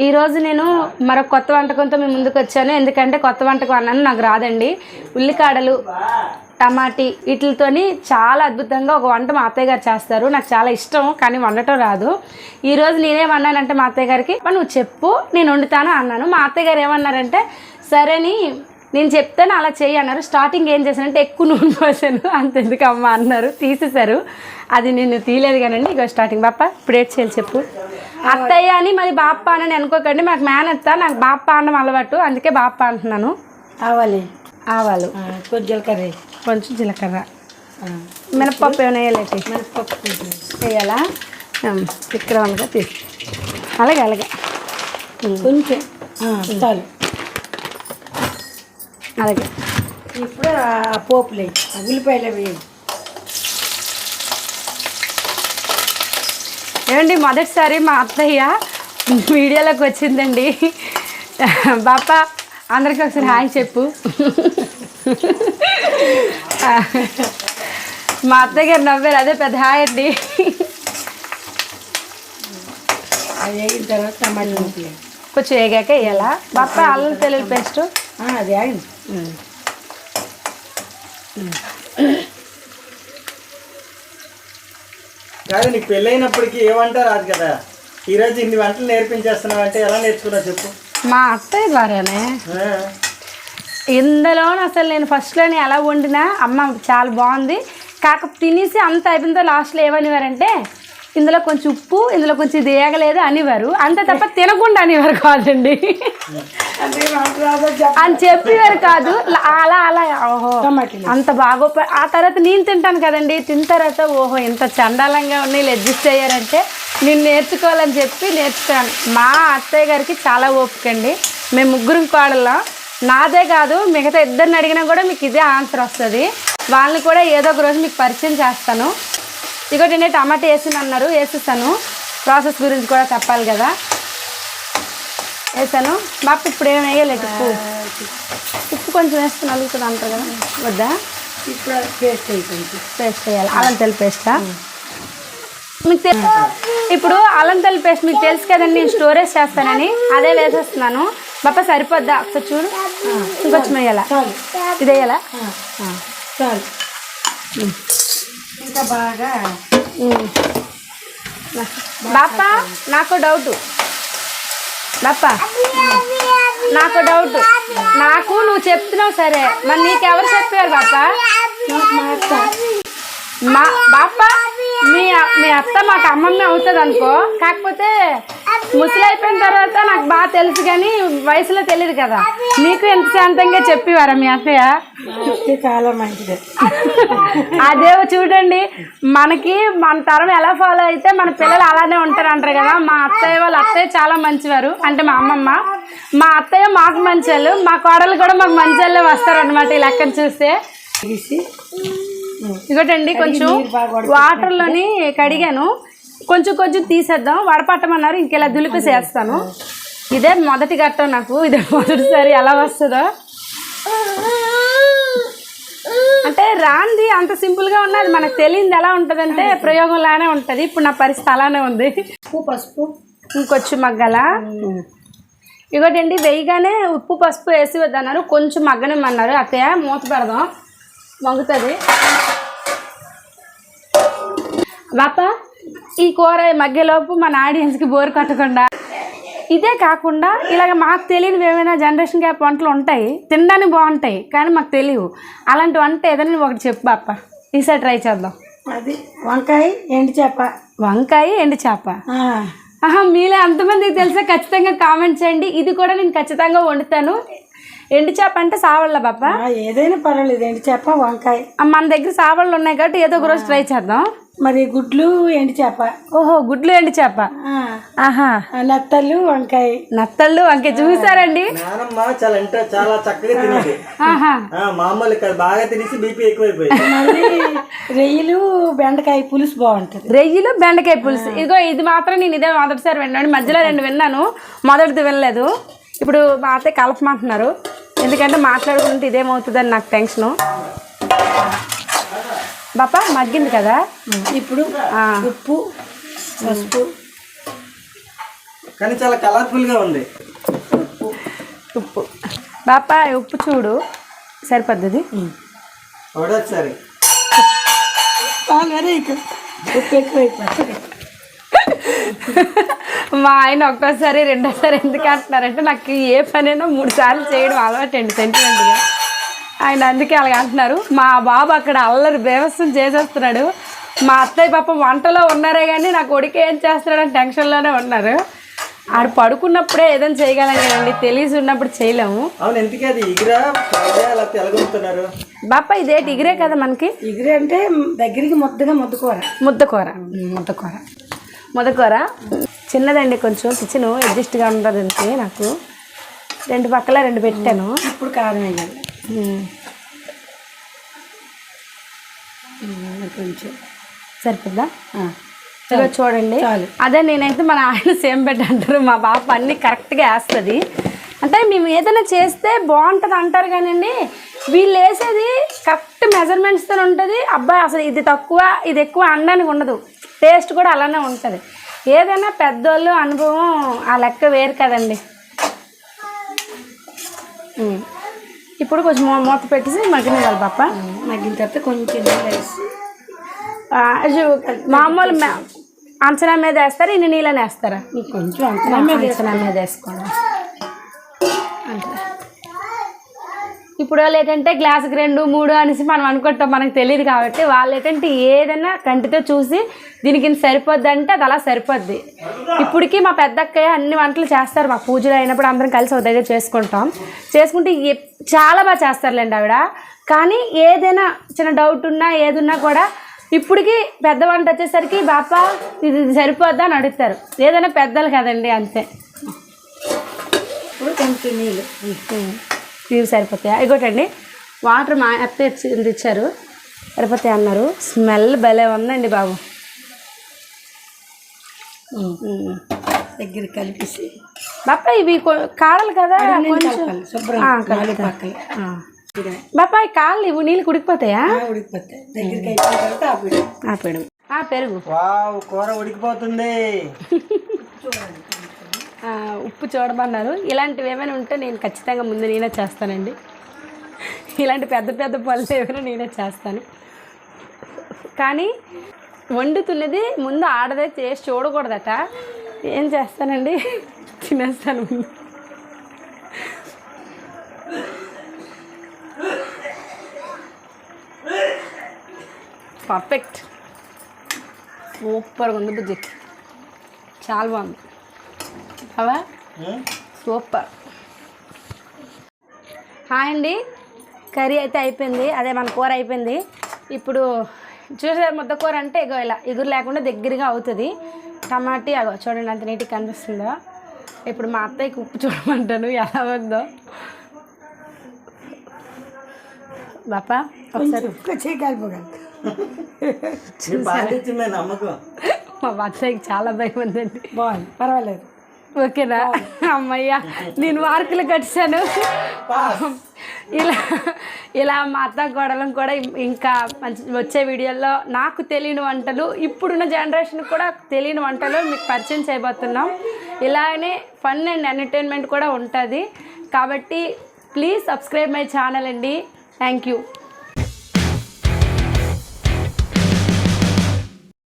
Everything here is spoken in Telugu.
ఈరోజు నేను మరొక కొత్త వంటకంతో మీ ముందుకు వచ్చాను. ఎందుకంటే కొత్త వంటకం అన్నాను నాకు రాదండి. ఉల్లికాడలు టమాటీ వీటితోని చాలా అద్భుతంగా ఒక వంట మా అత్తయ్య గారు చేస్తారు. నాకు చాలా ఇష్టం కానీ వండటం రాదు. ఈరోజు నేనేమన్నానంటే మా అత్తయ్య గారికి నువ్వు చెప్పు నేను వండుతాను అన్నాను. మా అత్తయ్య గారు ఏమన్నారంటే సరేని నేను చెప్తాను అలా చెయ్యి అన్నారు. స్టార్టింగ్ ఏం చేశానంటే ఎక్కువ నూనె పోసాను. అంతెందుకు అమ్మ అన్నారు. తీసేశారు. అది నేను తీయలేదు కానండి. ఇక స్టార్టింగ్ బాప్ప ఇప్పుడు ఏడ్ చేయాలి చెప్పు. అత్తయ్య అని మరి బాప్ప అని అనుకోకండి. మాకు మేనత్త నాకు బాప్ప అనడం అలవాటు. అందుకే బాప్ప అంటున్నాను. ఆవాలి. ఆవాలు. కొద్ది జీలకర్ర. కొంచెం జీలకర్ర. మినప్పప్పు ఏమైనా వేయాలంటే? మినప్పప్పు. వేయాలా? వాళ్ళగా తీసి అలాగే అలాగే. కొంచెం. చాలు. అలాగే. ఇప్పుడు ఆ పోపులు వేయి. ఉల్లిపాయలు వేయి ఏమండి మొదటిసారి మా అత్తయ్య వీడియోలోకి వచ్చిందండి. బాప అందరికీ ఒకసారి హాయ్ చెప్పు. మా అత్తయ్య గారు నవ్వారు అదే పెద్ద హాయ్ అండి. కొంచెం వేగాక వేయాలా? బాప అల్లం తెల్లుల్లి పేస్ట్. అది ఆగింది. కాదు నీకు పెళ్ళైనప్పటికీ ఏ వంట రాదు కదా. ఈరోజు ఇన్ని వంటలు నేర్పించేస్తున్నావు అంటే ఎలా నేర్చుకున్నావు చెప్పు. మా అత్తయ్య ద్వారానే ఇందులోనే అసలు నేను ఫస్ట్లోనే ఎలా వండినా అమ్మ చాలా బాగుంది. కాక తినేసి అంత అయిపోయిందో లాస్ట్లో ఏమనివారంటే ఇందులో కొంచెం ఉప్పు ఇందులో కొంచెం ఇది వేయగలేదు అనేవారు. అంతే తప్ప తినకుండా అనేవారు కాదండి. అని చెప్పేవారు కాదు. అలా అలా ఓహో అంత బాగో ఆ తర్వాత నేను తింటాను కదండి. తిన్న తర్వాత ఓహో ఇంత చండాలంగా ఉన్నాయి అడ్జస్ట్ అయ్యారంటే నేను నేర్చుకోవాలని చెప్పి నేర్చుకున్నాను. మా అత్తయ్య గారికి చాలా ఓపిక అండి. మేము ముగ్గురం కోడళ్ళం. నాదే కాదు మిగతా ఇద్దరిని అడిగినా కూడా మీకు ఇదే ఆన్సర్ వస్తుంది. వాళ్ళని కూడా ఏదో ఒక రోజు మీకు పరిచయం చేస్తాను. ఇంకోటి నేను టమాటా వేసిన అన్నారు వేసేస్తాను ప్రాసెస్ గురించి కూడా చెప్పాలి కదా. వేసాను. బాప ఇప్పుడు ఏం వేయలేదు ఉప్పు ఉప్పు కొంచెం వేసుకుని అలుగుతుంది అంటారు కదా. వద్దా? ఇప్పుడు పేస్ట్ అయిపోయింది. పేస్ట్ వేయాలి. అల్లం తెల్ల పేస్టా మీకు తెలు ఇప్పుడు అల్లం తెల్ల పేస్ట్ మీకు తెలుసు కదండి నేను స్టోరేజ్ చేస్తానని. అదే వేసేస్తున్నాను. బాప సరిపోద్దా? ఒకసారి చూడు. ఇంకొంచెం వేయాలా? ఇది వేయాలా? చాలు. ఇంకా బాగా? బాప నాకు డౌట్ బాప నాకు డౌట్ నాకు నువ్వు చెప్తున్నావు సరే. మరి నీకెవరు చెప్పారు బాప? మా బాప? మీ మీ అత్త మాకు అమ్మమ్మ అవుతుంది అనుకో. కాకపోతే ముసలి అయిపోయిన తర్వాత నాకు బాగా తెలుసు కానీ వయసులో తెలియదు కదా. నీకు ఎంత శాంతంగా చెప్పేవారా మీ అత్తయ్య? అత్తే చాలా మంచిది. అదే చూడండి మనకి మన తరం ఎలా ఫాలో అయితే మన పిల్లలు అలానే ఉంటారు అంటారు కదా. మా అత్తయ్య వాళ్ళ అత్తయ్య చాలా మంచివారు అంటే మా అమ్మమ్మ. మా అత్తయ్య మాకు మంచోళ్ళు మా కోడలు కూడా మాకు మంచోళ్ళే వస్తారు అనమాట ఈ లెక్కను చూస్తే. ఇంకోటండి కొంచెం వాటర్లోని కడిగాను. కొంచెం కొంచెం తీసేద్దాం. వడపట్టమన్నారు ఇంకెలా దులిపేసి వేస్తాను ఇదే మొదటి ఘట్టం నాకు. ఇదే మొదటిసారి ఎలా వస్తుందో. అంటే రాంది అంత సింపుల్గా ఉన్నది మనకు తెలియంది ఎలా ఉంటుందంటే ప్రయోగంలానే ఉంటుంది. ఇప్పుడు నా పరిస్థితి అలానే ఉంది. ఉప్పు పసుపు. ఇంకొంచెం మగ్గల. ఇగోటండి వేయగానే ఉప్పు పసుపు వేసి వద్దన్నారు. కొంచెం మగ్గనిమ్మన్నారు. అత్తయ్య మూత పెడదాం. మగ్గుతుంది బాప ఈ కూర మగ్గేలోపు మన ఆడియన్స్కి బోర్ కొట్టకుండా. ఇదే కాకుండా ఇలాగ మాకు తెలియనివి ఏమైనా జనరేషన్ గ్యాప్ వంటలు ఉంటాయి తినడానికి బాగుంటాయి కానీ మాకు తెలియవు. అలాంటి వంట ఏదైనా ఒకటి చెప్పు బాప. ఈసారి ట్రై చేద్దాం. అది వంకాయ ఎండు చేప. వంకాయ ఎండు చేప. ఆహా మీలో ఎంతమందికి తెలిసే ఖచ్చితంగా కామెంట్ చేయండి. ఇది కూడా నేను ఖచ్చితంగా వండుతాను. ఎండు చేప అంటే సావళ్ళ బాప. ఏదైనా పర్వాలేదు. ఎండు చేప వంకాయ. మన దగ్గర సావళ్ళు ఉన్నాయి కాబట్టి ఏదో ఒక రోజు ట్రై చేద్దాం. మరి గుడ్లు ఎండు చేప. ఓహో గుడ్లు ఎండు చేప. ఆ, ఆహా. ఆ, నత్తలు వంకాయ. నత్తళ్ళు అంకే చూసారండి? నానమ్మ చాలా ఇంట చాలా చక్కగా తినేది. మామూలు కాదు బాగా తినేసి బీపీ ఎక్కువైపోయింది. మళ్ళీ రొయ్యలు బెండకాయ పులుసు బాగుంటుంది. రెయ్యిలు బెండకాయ పులుసు. ఇదిగో ఇది మాత్రం నేను ఇదే మొదటిసారి విన్నాను. మధ్యలో రెండు విన్నాను. మొదటిది వినలేదు. ఇప్పుడు మా అత్తయ్య కలపమంటున్నారు. ఎందుకంటే మాట్లాడుకుంటే ఇదేమవుతుందని నాకు టెన్షను. బాపా మగ్గింది కదా? ఇప్పుడు. ఉప్పు పసుపు. కానీ చాలా కలర్ఫుల్గా ఉంది. ఉప్పు. బాపా ఉప్పు చూడు. సరిపోద్ది ఉప్పు మా ఆయన ఒక్కోసారి రెండోసారి ఎందుకు అంటున్నారంటే నాకు ఏ పనైనా మూడు సార్లు చేయడం అలవాటు అండి సెంటిమెంట్గా ఆయన అందుకే అలాగ అంటున్నారు. మా బాబు అక్కడ అల్లరి బేవస్సం చేసేస్తున్నాడు. మా అత్తయ్య పాప వంటలో ఉన్నారే కానీ నా కొడుకు ఏం చేస్తున్నాడని టెన్షన్లోనే ఉన్నారు. ఆడు పడుకున్నప్పుడే ఏదైనా చేయగలం కదండి. తెలిసి ఉన్నప్పుడు చేయలేము. అవును ఎందుకే అది ఇగురా తెలగొడుతున్నారు బాపా ఇదే డిగ్రే కదా మనకి? ఇగురు అంటే దగ్గరికి ముద్దగా ముద్దకూర. ముద్దకూర. ముద్దకూర. ముద్దకూర? చిన్నదండి కొంచెం. కిచెన్ అడ్జస్ట్గా ఉండదు అంతే నాకు. రెండు పక్కల రెండు పెట్టాను. ఇప్పుడు కారం వేయాలి. కొంచెం. సరిపోద్దా ఆ, ఇదిగో చూడండి. అదే నేనైతే మన ఆయన సేమ్ బెడ్ అంటారు. మా బాప అన్ని కరెక్ట్గా వేస్తుంది. అంటే మేము ఏదైనా చేస్తే బాగుంటుంది అంటారు కానండి వీళ్ళు వేసేది కరెక్ట్ మెజర్మెంట్స్తో ఉంటుంది. అబ్బాయి అసలు ఇది తక్కువ ఇది ఎక్కువ అనడానికి ఉండదు. టేస్ట్ కూడా అలానే ఉంటుంది. ఏదైనా పెద్దోళ్ళు అనుభవం ఆ లెక్క వేరు కదండి. ఇప్పుడు కొంచెం మూత పెట్టేసి మగ్గనివ్వాలి పాప. మగ్గిన తర్వాత కొంచెం వేసి. మామూలు అంచనా మీద వేస్తారా? ఇన్ని నీళ్ళని వేస్తారా? కొంచెం అంత అంచనా మీద వేసుకోండి. అంతే. ఇప్పుడు వాళ్ళు ఏంటంటే గ్లాసుకి రెండు మూడు అనేసి మనం అనుకుంటాం మనకు తెలియదు కాబట్టి వాళ్ళు ఏంటంటే ఏదైనా కంటితో చూసి దీనికి సరిపోద్ది అంటే అది అలా సరిపోద్ది. ఇప్పటికీ మా పెద్ద అక్కయ్య అన్ని వంటలు చేస్తారు మా పూజలు అయినప్పుడు అందరం కలిసి ఒక దగ్గర చేసుకుంటాం. చేసుకుంటే చాలా బాగా చేస్తారులేండి ఆవిడ. కానీ ఏదైనా చిన్న డౌట్ ఉన్నా ఏదున్నా కూడా ఇప్పటికి పెద్ద వంట వచ్చేసరికి బాపా ఇది సరిపోద్దా అని అడుగుతారు. ఏదైనా పెద్దలు కదండి అంతే. ఇప్పుడు కొంచెం నీళ్ళు. ఇవి సరిపోతాయా? ఇగోటండి. వాటర్ మా అత్త ఇచ్చి ఇచ్చారు. సరిపోతాయి అన్నారు. స్మెల్ భలే ఉందండి బాబు. దగ్గర కలిపేసి. బాపా ఇవి కాడలు కదా కొంచెం. బాపా ఈ కాళ్ళు ఇవి నీళ్ళు కుడికిపోతాయా? ఉడికిపోతాయి. దగ్గరికి ఆపేయడం ఆ పెరుగు. కూర ఉడికిపోతుంది. ఆ, ఉప్పు చూడమన్నారు. ఇలాంటివి ఏమైనా ఉంటే నేను ఖచ్చితంగా ముందు నేనే చేస్తానండి. ఇలాంటి పెద్ద పెద్ద పనులు ఏమైనా నేనే చేస్తాను. కానీ వండుతున్నది ముందు ఆడదే చేసి చూడకూడదట. ఏం చేస్తానండి? తినేస్తాను పర్ఫెక్ట్. సూపర్గా ఉంది బుజ్జి. చాలా బాగుంది. అవా సూపర్. హాయ్ అండి. కర్రీ అయితే అయిపోయింది. అదే మన కూర అయిపోయింది. ఇప్పుడు చూసారు ముద్ద కూర అంటే ఇగో ఇలా ఇగురు లేకుండా దగ్గరగా అవుతుంది. టమాటీ అగో చూడండి అంత నీట్గా కనిపిస్తుందో. ఇప్పుడు మా అత్తయ్యకి ఉప్పు చూడమంటాను ఎలా ఉందో. బాపా ఒకసారి. కొంచెం కలుపుగలరు నీ పాటించి మేము నమ్మకం. మా అత్తయ్యకి చాలా భయం ఉందండి. బాగుంది పర్వాలేదు. ఓకేనా? అమ్మయ్య నేను మార్కులు కట్టాను ఇలా ఇలా మా అత్త గొడవలం కూడా ఇంకా మంచి వచ్చే వీడియోల్లో నాకు తెలియని వంటలు ఇప్పుడున్న జనరేషన్ కూడా తెలియని వంటలు మీకు పరిచయం చేయబోతున్నాం. ఇలానే ఫన్ అండ్ ఎంటర్టైన్మెంట్ కూడా ఉంటుంది. కాబట్టి ప్లీజ్ సబ్స్క్రైబ్ మై ఛానల్ అండి. Thank you